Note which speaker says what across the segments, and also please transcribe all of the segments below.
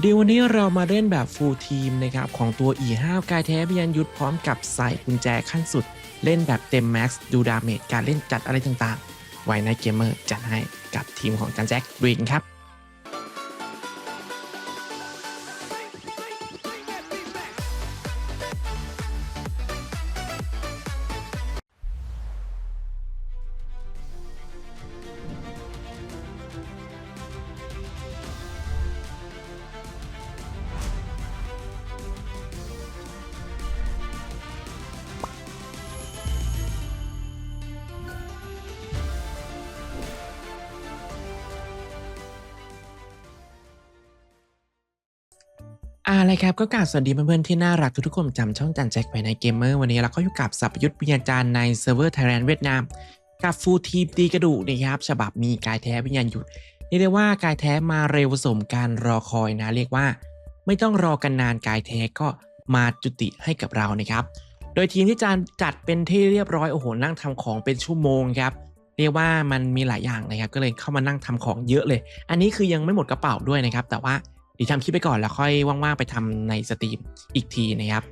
Speaker 1: เดี๋ยววันนี้เรามาเล่นแบบฟูลทีมนะครับของตัว E5 กายแท้พยัญยุทธพร้อมกับใส่กุญแจขั้นสุด เล่นแบบเต็มแม็กซ์ดูดาเมจการเล่นจัดอะไรต่างๆ ไว้ในเกมเมอร์จัดให้กับทีมของจันแจ็คดูนครับ อะไรครับก็กราบสวัสดีเพื่อนๆที่น่ารักทุกๆคนจำช่องจันแจ็คไปในเกมเมอร์วันนี้เราก็อยู่กับสัพยุทธวิญญาจารย์ในเซิร์ฟเวอร์ไทยแลนด์เวียดนามกับฟูทีมตีกระดูกนะครับฉบับมีกายแท้วิญญาณหยุดเรียกว่ากายแท้มาเร็วสมการรอคอยนะเรียกว่า ไม่ต้องรอกันนานกายแท้ก็มาจุติให้กับเรานะครับ โดยทีมที่จานจัดเป็นที่เรียบร้อยโอ้โหนั่งทำของเป็นชั่วโมงครับเรียกว่ามันมีหลายอย่างนะครับก็เลยเข้ามานั่งทำของเยอะเลย อันนี้คือยังไม่หมดกระเป๋าด้วยนะครับ แต่ว่า เดี๋ยวทำคลิปไปก่อนแล้วค่อยว่างๆไปทำในสตรีมอีกทีนะครับ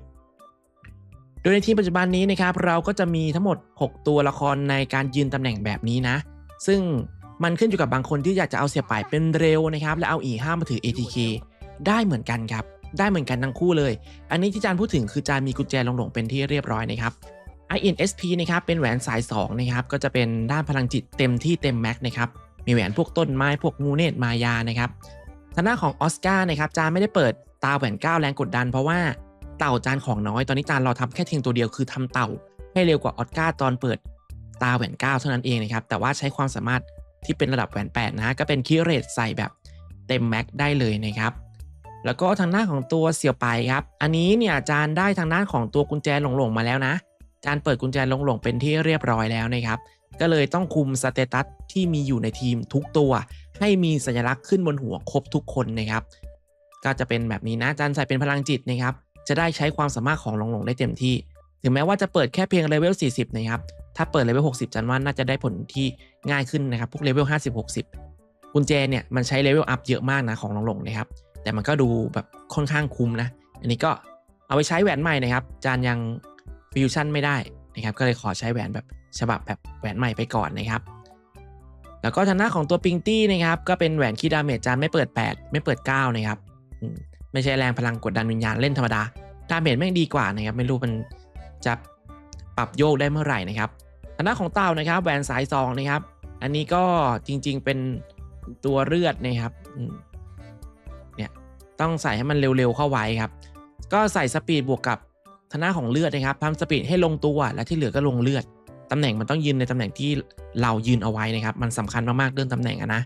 Speaker 1: โดยในทีมปัจจุบันนี้นะครับ เราก็จะมีทั้งหมด 6 ตัวละครในการยืนตำแหน่งแบบนี้นะ ซึ่งมันขึ้นอยู่กับบางคนที่อยากจะเอาเสียป่ายเป็นเร็วนะครับ แล้วเอา E5 มาถือ ATK ได้เหมือนกันครับ ได้เหมือนกันทั้งคู่เลย อันนี้ที่จานพูดถึงคือจานมีกุญแจลงหลงเป็นที่เรียบร้อยนะครับ INSP นะครับเป็นแหวนสาย2นะครับก็จะเป็นด้านพลังจิตเต็มที่เต็มแม็กนะครับมีแหวนพวกต้นไม้พวกงูเนตรมายานะครับ ทางหน้าของออสการ์นะครับจานไม่ได้เปิดตาแหวนก้าวแรงกดดัน เพราะว่าเต่าจานของน้อยตอนนี้จานเราทำแค่เพียงตัวเดียวคือทำเต่า ให้เร็วกว่าออสการ์ตอนเปิดตาแหวนก้าวเท่านั้นเองนะครับแต่ว่าใช้ความสามารถที่เป็นระดับแหวน8นะก็เป็นคีเรตใส่แบบเต็มแม็กได้เลยนะครับแล้วก็ทางหน้าของตัวเสี่ยวไปครับ อันนี้เนี่ยจานได้ทางด้านของตัวกุญแจหลงๆมาแล้วนะ จานเปิดกุญแจหลงๆเป็นที่เรียบร้อยแล้วนะครับ ก็เลยต้องคุมสเตตัสที่มีอยู่ในทีมทุกตัว ให้มีสัญลักษณ์ขึ้นบนหัวครบทุกคนนะครับ ก็จะเป็นแบบนี้นะจานใส่เป็นพลังจิตนะครับ จะได้ใช้ความสามารถของหลงๆได้เต็มที่ ถึงแม้ว่าจะเปิดแค่เพียงเลเวล 40 นะครับ ถ้าเปิดเลเวล 60 จันว่าน่าจะได้ผลที่ง่ายขึ้นนะครับ พวกเลเวล 50 60 กุญแจเนี่ยมันใช้เลเวลอัพเยอะมากนะของหลงๆนะครับ แต่มันก็ดูแบบค่อนข้างคุ้มนะ อันนี้ก็เอาไปใช้แหวนใหม่นะครับจานยังฟิวชั่นไม่ได้นะครับ ก็เลยขอใช้แหวนแบบฉบับแบบแหวนใหม่ไปก่อนนะครับ แล้วก็ทางหน้าของตัวปิงตี้นะครับก็เป็นแหวนคีย์ดาเมจจานไม่เปิด 8 ไม่เปิด 9 นะครับไม่ใช่แรงพลังกดดันวิญญาณเล่นธรรมดาดาเมจแม่งดีกว่านะครับไม่รู้มันจะปรับโยกได้เมื่อไหร่นะครับทางหน้าของเต่านะครับแหวนสายซองนะครับ อันนี้ก็จริงๆเป็นตัวเลือดนะครับเนี่ยต้องใส่ให้มันเร็วๆเข้าไว้ครับ ก็ใส่สปีดบวกกับทางหน้าของเลือดนะครับทำสปีดให้ลงตัวและที่เหลือก็ลงเลือด ตำแหน่งมันต้องยืนในตำแหน่งที่เรายืนเอาไว้นะครับ มันสำคัญมากๆเรื่องตำแหน่งนะ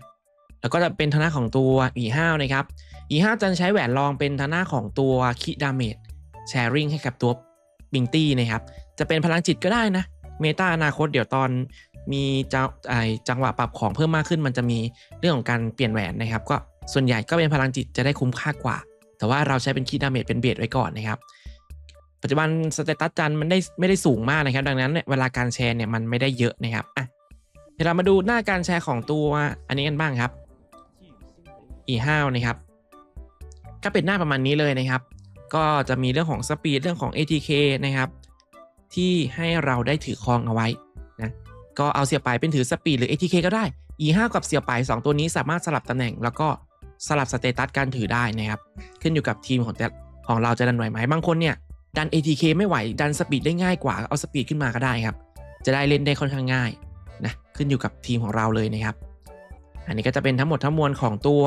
Speaker 1: แล้วก็จะเป็นทาหน้าของตัว E5 นะครับ E5 จะใช้แหวนรองเป็นทาหน้าของตัวคิดาเมจแชร์ริงให้กับตัวบิงตี้นะครับ จะเป็นพลังจิตก็ได้นะ เมตาอนาคตเดี๋ยวตอนมีจังไอจังหวะปรับของเพิ่มมากขึ้น มันจะมีเรื่องของการเปลี่ยนแหวนนะครับ ก็ส่วนใหญ่ก็เป็นพลังจิตจะได้คุ้มค่ากว่า แต่ว่าเราใช้เป็นคิดาเมจเป็นเบสไว้ก่อนนะครับ ปัจจุบันสเตตัสจันมันได้ไม่ได้สูงมากนะครับ ดังนั้นเนี่ยเวลาการแชร์เนี่ยมันไม่ได้เยอะนะครับอะเดี๋ยวเรามาดูหน้าการแชร์ของตัวอันนี้กันบ้างครับ e5 นะครับก็เป็นหน้าประมาณนี้เลยนะครับ ก็จะมีเรื่องของสปีดเรื่องของ ATK นะครับ ที่ให้เราได้ถือครองเอาไว้นะก็เอาเสียบไปเป็นถือสปีดหรือ ATK ก็ได้ e5 กับเสียบไป2ตัวนี้สามารถสลับตำแหน่ง แล้วก็สลับสเตตัสการถือได้นะครับ ขึ้นอยู่กับทีมของแต่ของเราจะดันไหวไหมบางคนเนี่ย ดัน ATK ไม่ไหวดันสปีดได้ง่ายกว่าเอาสปีดขึ้นมาก็ได้ครับ จะได้เล่นได้ค่อนข้างง่ายนะขึ้นอยู่กับทีมของเราเลยนะครับ อันนี้ก็จะเป็นทั้งหมดทั้งมวลของตัว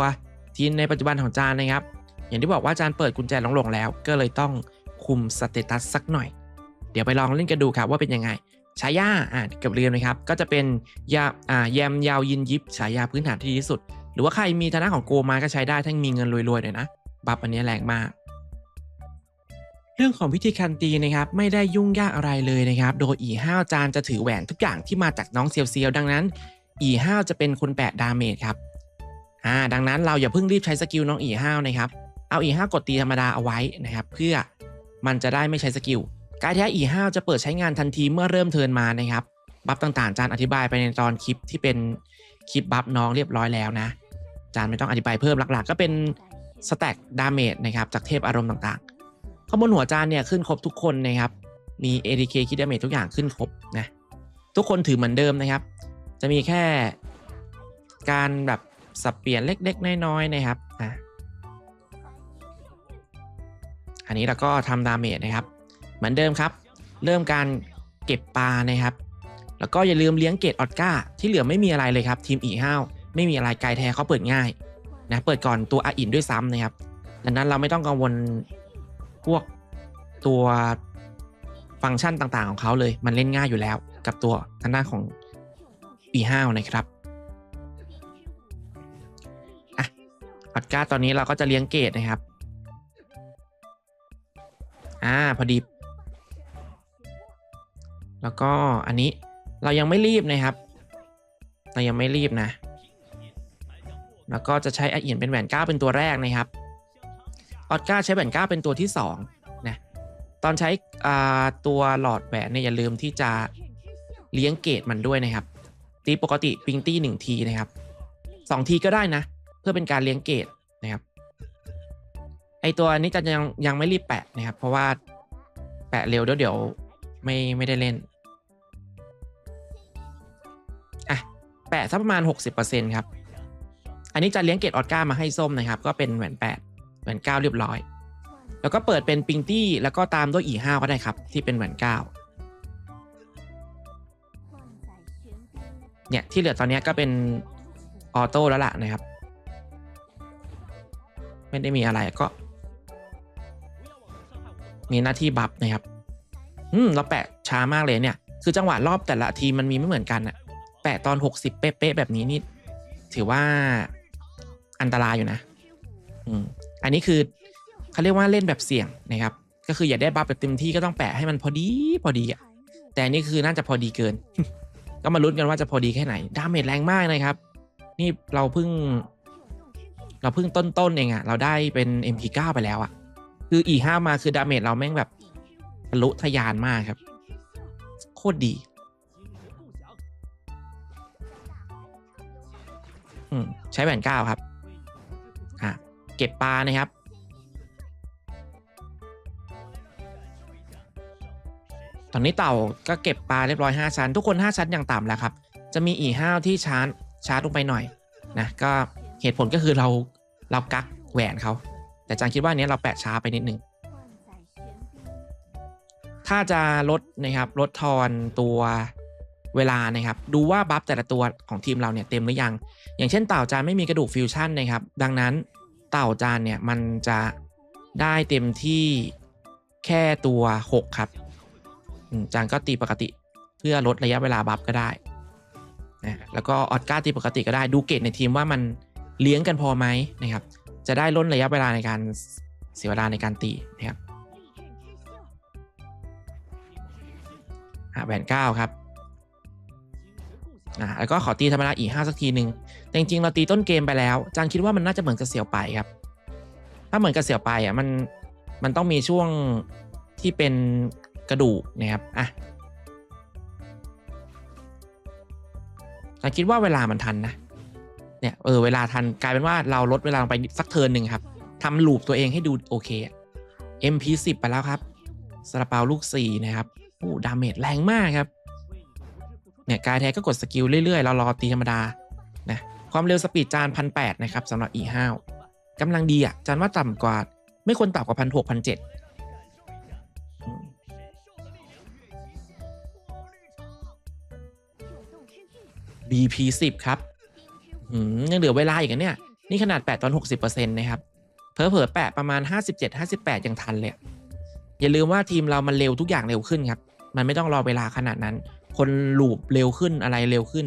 Speaker 1: ทีมในปัจจุบันของจานนะครับ อย่างที่บอกว่าจานเปิดกุญแจหลงๆแล้ว ก็เลยต้องคุมสเตตัสสักหน่อย เดี๋ยวไปลองเล่นกันดูครับว่าเป็นยังไงฉายาอ่าเกับเรียนนะครับ ก็จะเป็นยาอ่าแยมยาวยินยิบฉายาพื้นฐานที่ดีที่สุด หรือว่าใครมีฐานะของโกมาก็ใช้ได้ถ้ามีเงินรวยๆหน่อยนะ บัฟอันนี้แรงมาก เรื่องของวิธีการตีนะครับไม่ได้ยุ่งยากอะไรเลยนะครับ โดย E5 จานจะถือแหวนทุกอย่างที่มาจากน้องเซียวเซียวดังนั้น E5 จะเป็นคนแปะดาเมจครับอ่าดังนั้นเราอย่าเพิ่งรีบใช้สกิลน้อง E5 นะครับ เอา E5 กดตีธรรมดาเอาไว้นะครับ เพื่อมันจะได้ไม่ใช้สกิลการแท้ E5 จะเปิดใช้งานทันทีเมื่อเริ่มเทินมานะครับบัฟต่างๆจานอธิบายไปในตอนคลิปที่เป็นคลิปบัฟน้องเรียบร้อยแล้วนะจานไม่ต้องอธิบายเพิ่มหลักๆ ก็เป็นสแต็กดาเมจนะครับจากเทพอารมณ์ต่างๆ ข้างบนหัวจานเนี่ยขึ้นครบทุกคนนะครับ มี ADK คิดดาเมจทุกอย่างขึ้นครบนะทุกคนถือเหมือนเดิมนะครับ จะมีแค่การแบบสับเปลี่ยนเล็กๆ น้อยๆนะครับอะอันนี้เราก็ทำดาเมจนะครับ เหมือนเดิมครับ เริ่มการเก็บปลานะครับ แล้วก็อย่าลืมเลี้ยงเกตออดก้า ที่เหลือไม่มีอะไรเลยครับ ทีมอีห้าวไม่มีอะไรไกลแท้เขาเปิดง่ายนะเปิดก่อนตัวอาอินด้วยซ้ำนะครับดังนั้นเราไม่ต้องกังวล พวกตัวฟังก์ชันต่างๆของเขาเลย มันเล่นง่ายอยู่แล้วกับตัวทางด้านของปีห้าวนะครับอะออดก้าตอนนี้เราก็จะเลี้ยงเกตนะครับ อ่า พอดี แล้วก็อันนี้เรายังไม่รีบนะครับ เรายังไม่รีบนะ แล้วก็จะใช้อเอียนเป็นแหวนก้าเป็นตัวแรกนะครับ ออดก้าใช้แหวนก้าเป็นตัวที่2นะตอนใช้ตัวหลอดแหวนเนี่ยอย่าลืมที่จะเลี้ยงเกตมันด้วยนะครับ ตีปกติปิงตี้หนึ่งทีนะครับสองทีก็ได้นะ เพื่อเป็นการเลี้ยงเกตนะครับไอตัวนี้จะยังยังไม่รีบแปะนะครับ เพราะว่าแปะเร็วเดี๋ยวเดี๋ยวไม่ไม่ได้เล่นอะแปะสักประมาณ 60%ครับ อันนี้จะเลี้ยงเกตออดก้ามาให้ส้มนะครับ ก็เป็นแหวนแปด แหวนเก้าเรียบร้อย แล้วก็เปิดเป็นปิงตี้แล้วก็ตามด้วยอีห้าก็ได้ครับ ที่เป็นแหวนเก้าเนี่ยที่เหลือตอนนี้ก็เป็นออโต้แล้วล่ะนะครับ ไม่ได้มีอะไรก็ มีหน้าที่บัฟนะครับ อืมเราแปะช้ามากเลยเนี่ย คือจังหวะรอบแต่ละทีมมันมีไม่เหมือนกันอะแปะตอน 60 เป๊ะๆแบบนี้นี่ ถือว่าอันตรายอยู่นะ อืม อันนี้คือเขาเรียกว่าเล่นแบบเสี่ยงนะครับ ก็คืออย่าได้บัฟแบบเต็มที่ก็ต้องแปะให้มันพอดีพอดีอะ แต่อันนี่คือน่าจะพอดีเกิน ก็มาลุ้นกันว่าจะพอดีแค่ไหน ดาเมจแรงมากนะครับ นี่เราเพิ่ง เราเพิ่งต้นๆเองอะเราได้เป็น MP9 ไปแล้วอะคือ E5 มาคือดาเมจเราแม่งแบบทะลุทะยานมากครับ โคตรดีอืมใช้แหวนเก้าครับ ก็บปลานะครับ ตอนนี้เต่าก็เก็บปลาเรียบร้อย 5 ชั้น ทุกคน 5 ชั้นอย่างต่ำแล้วครับ จะมีอีห้าวที่ชาร์จชาร์จลงไปหน่อยนะก็เหตุผลก็คือเราเรากักแหวนเขาแต่จางคิดว่าอันนี้เราแปะช้าไปนิดนึงถ้าจะลดนะครับลดทอนตัวเวลานะครับ ดูว่าบัฟแต่ละตัวของทีมเราเนี่ยเต็มหรือยัง อย่างเช่นเต่าจานไม่มีกระดูกฟิวชั่นนะครับ ดังนั้น เต่าจานเนี่ยมันจะได้เต็มที่แค่ตัว 6 ครับจานก็ตีปกติเพื่อลดระยะเวลาบัฟก็ได้นะแล้วก็ออดก้าตีปกติก็ได้ดูเกตในทีมว่ามันเลี้ยงกันพอไหมนะครับ จะได้ลดระยะเวลาในการเสียเวลาในการตีนะครับแหวนเก้าครับ อะแล้วก็ขอตีธรรมดาอีกห้าสักทีหนึ่งแต่จริงๆเราตีต้นเกมไปแล้วจางคิดว่ามันน่าจะเหมือนกับเสี่ยวไปครับ ถ้าเหมือนกับเสี่ยวไปอะมันมันต้องมีช่วงที่เป็นกระดูกนะครับอะจางคิดว่าเวลามันทันนะเนี่ยเออเวลาทันกลายเป็นว่าเราลดเวลาลงไปสักเทินหนึ่งครับทำลูปตัวเองให้ดูโอเค MP10 ไปแล้วครับสลาเปาลูก4นะครับโอ้ดาเมจแรงมากครับ เนี่ยกายแท้ก็กดสกิลเรื่อยๆ เรารอตีธรรมดานะความเร็วสปีดจานพันแนะครับสำหรับ e ห้าวกำลังดีอะจานว่าต่ำกว่า ไม่ควรต่ำกว่าพันหกพันเจ็ด BP10 ครับอืมยังเหลือเวลาอีกเนี่ย นี่ขนาดแปะตอน 60%นะครับเพอเพอแปะประมาณ 57 58 ยังทันเลย อย่าลืมว่าทีมเรามันเร็วทุกอย่างเร็วขึ้นครับ มันไม่ต้องรอเวลาขนาดนั้น คนลูปเร็วขึ้นอะไรเร็วขึ้น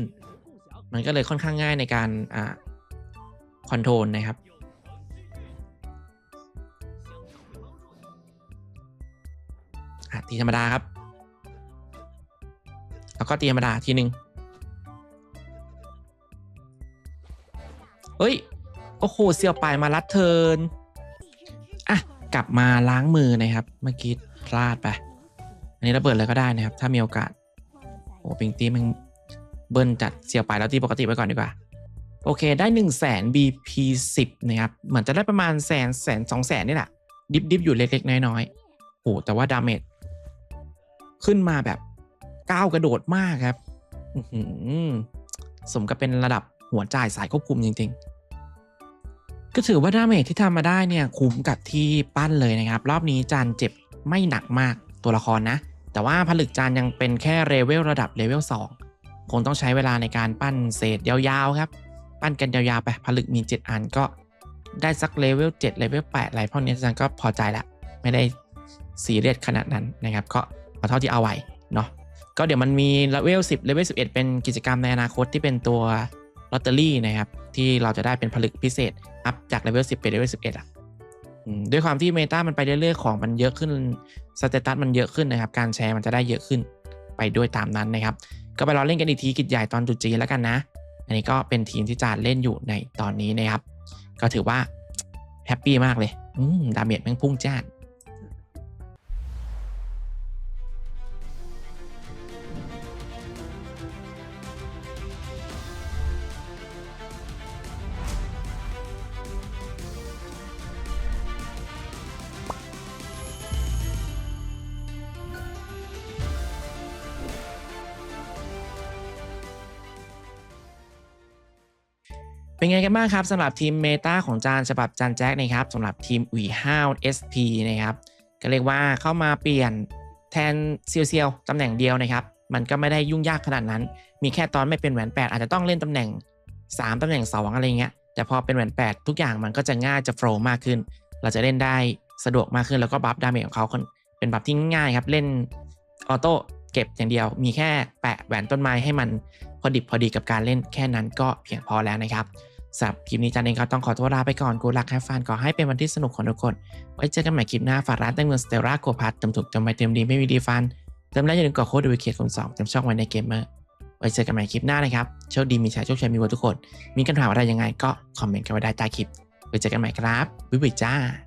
Speaker 1: มันก็เลยค่อนข้างง่ายในการอ่าคอนโทรลนะครับตีธรรมดาครับ แล้วก็ตีธรรมดาทีหนึ่งเฮ้ย โอ้โห เสี่ยวปลายมาลัดเทินอะ กลับมาล้างมือนะครับ เมื่อกี้พลาดไป อันนี้ระเบิดเลยก็ได้นะครับ ถ้ามีโอกาส อ้ปิงตีมันเบิ้ลจัดเสียวปแล้วตีปกติไว้ก่อนดีกว่า โอเคได้1 0 0 0 0แสน BP 10นะครับ เหมือนจะได้ประมาณแสนแสนสองแสนนี่แหละ ดิบดิบอยู่เล็กๆ น้อยๆโอ้แต่ว่าดาเมจขึ้นมาแบบก้าวกระโดดมากครับสมกับเป็นระดับหัวจ่ายสายควบคุมจริง ๆ ก็ถือว่าดาเมจที่ทำมาได้เนี่ย คุ้มกับที่ปั้นเลยนะครับ รอบนี้จานเจ็บไม่หนักมากตัวละครนะ แต่ว่าผลึกจานยังเป็นแค่เลเวลระดับเลเวล2คงต้องใช้เวลาในการปั้นเศษยาวๆครับ ปั้นกันยาวๆไปผลึกมี 7 อันก็ได้สักเลเวล7เลเวล8อะไรพวกนี้อาจารย์ก็พอใจละไม่ได้ซีเรียสขนาดนั้นนะครับ ก็เอาเท่าที่เอาไหวเนาะก็เดี๋ยวมันมีเลเวล10เลเวล11 เป็นกิจกรรมในอนาคตที่เป็นตัวลอตเตอรี่นะครับที่เราจะได้เป็นผลึกพิเศษอัพจากเลเวล10เป็นเลเวล11อะอืม ด้วยความที่เมตามันไปเรื่อยๆของมันเยอะขึ้นสเตตัสมันเยอะขึ้นนะครับ การแชร์มันจะได้เยอะขึ้นไปด้วยตามนั้นนะครับ ก็ไปรอเล่นกันอีกทีกิจใหญ่ตอนจุดจีแล้วกันนะ อันนี้ก็เป็นทีมที่จานเล่นอยู่ในตอนนี้นะครับ ก็ถือว่าแฮปปี้มากเลยอืมดาเมจแม่งพุ่งจ้าด เป็นไงกันบ้างครับสำหรับทีมเมตาของจานฉบับจานแจ็คนะครับสำหรับทีมอุ๋ยห้าว SP นะครับก็เรียกว่าเข้ามาเปลี่ยนแทนเซียวเซียวตำแหน่งเดียวนะครับ มันก็ไม่ได้ยุ่งยากขนาดนั้น มีแค่ตอนไม่เป็นแหวน8อาจจะต้องเล่นตำแหน่ง 3ตำแหน่ง2อะไรเงี้ยแต่พอเป็นแหวน8ทุกอย่างมันก็จะง่ายจะโฟล์มากขึ้น เราจะเล่นได้สะดวกมากขึ้นแล้วก็บัฟดาเมจของเขาเป็นบัฟที่ง่ายครับเล่นออโต้เก็บอย่างเดียว มีแค่แปะแหวนต้นไม้ให้มันพอดิบพอดีกับการเล่นแค่นั้นก็เพียงพอแล้วนะครับ สำหรับคลิปนี้จันเองก็ต้องขอตัวลาไปก่อนกูรักแฮฟฟันขอให้เป็นวันที่สนุกของทุกคน ไว้เจอกันใหม่คลิปหน้าฝากร้านแต่งเงินสเตลล่าโกพัทเติมถูกเติมไปเติมดีไม่มีดีฟัน เติมแล้วอย่าลืมกดโค้ดดูวิเคียร์คูณสองเติมช่องไว้ในเกมเมอร์ไว้เจอกันใหม่คลิปหน้านะครับโชคดีมีชัยโชคชัยมีวัวทุกคน มีคำถามอะไรยังไงก็คอมเมนต์กันไว้ได้ใต้คลิปไว้เจอกันใหม่ครับบ๊ายบายจ้า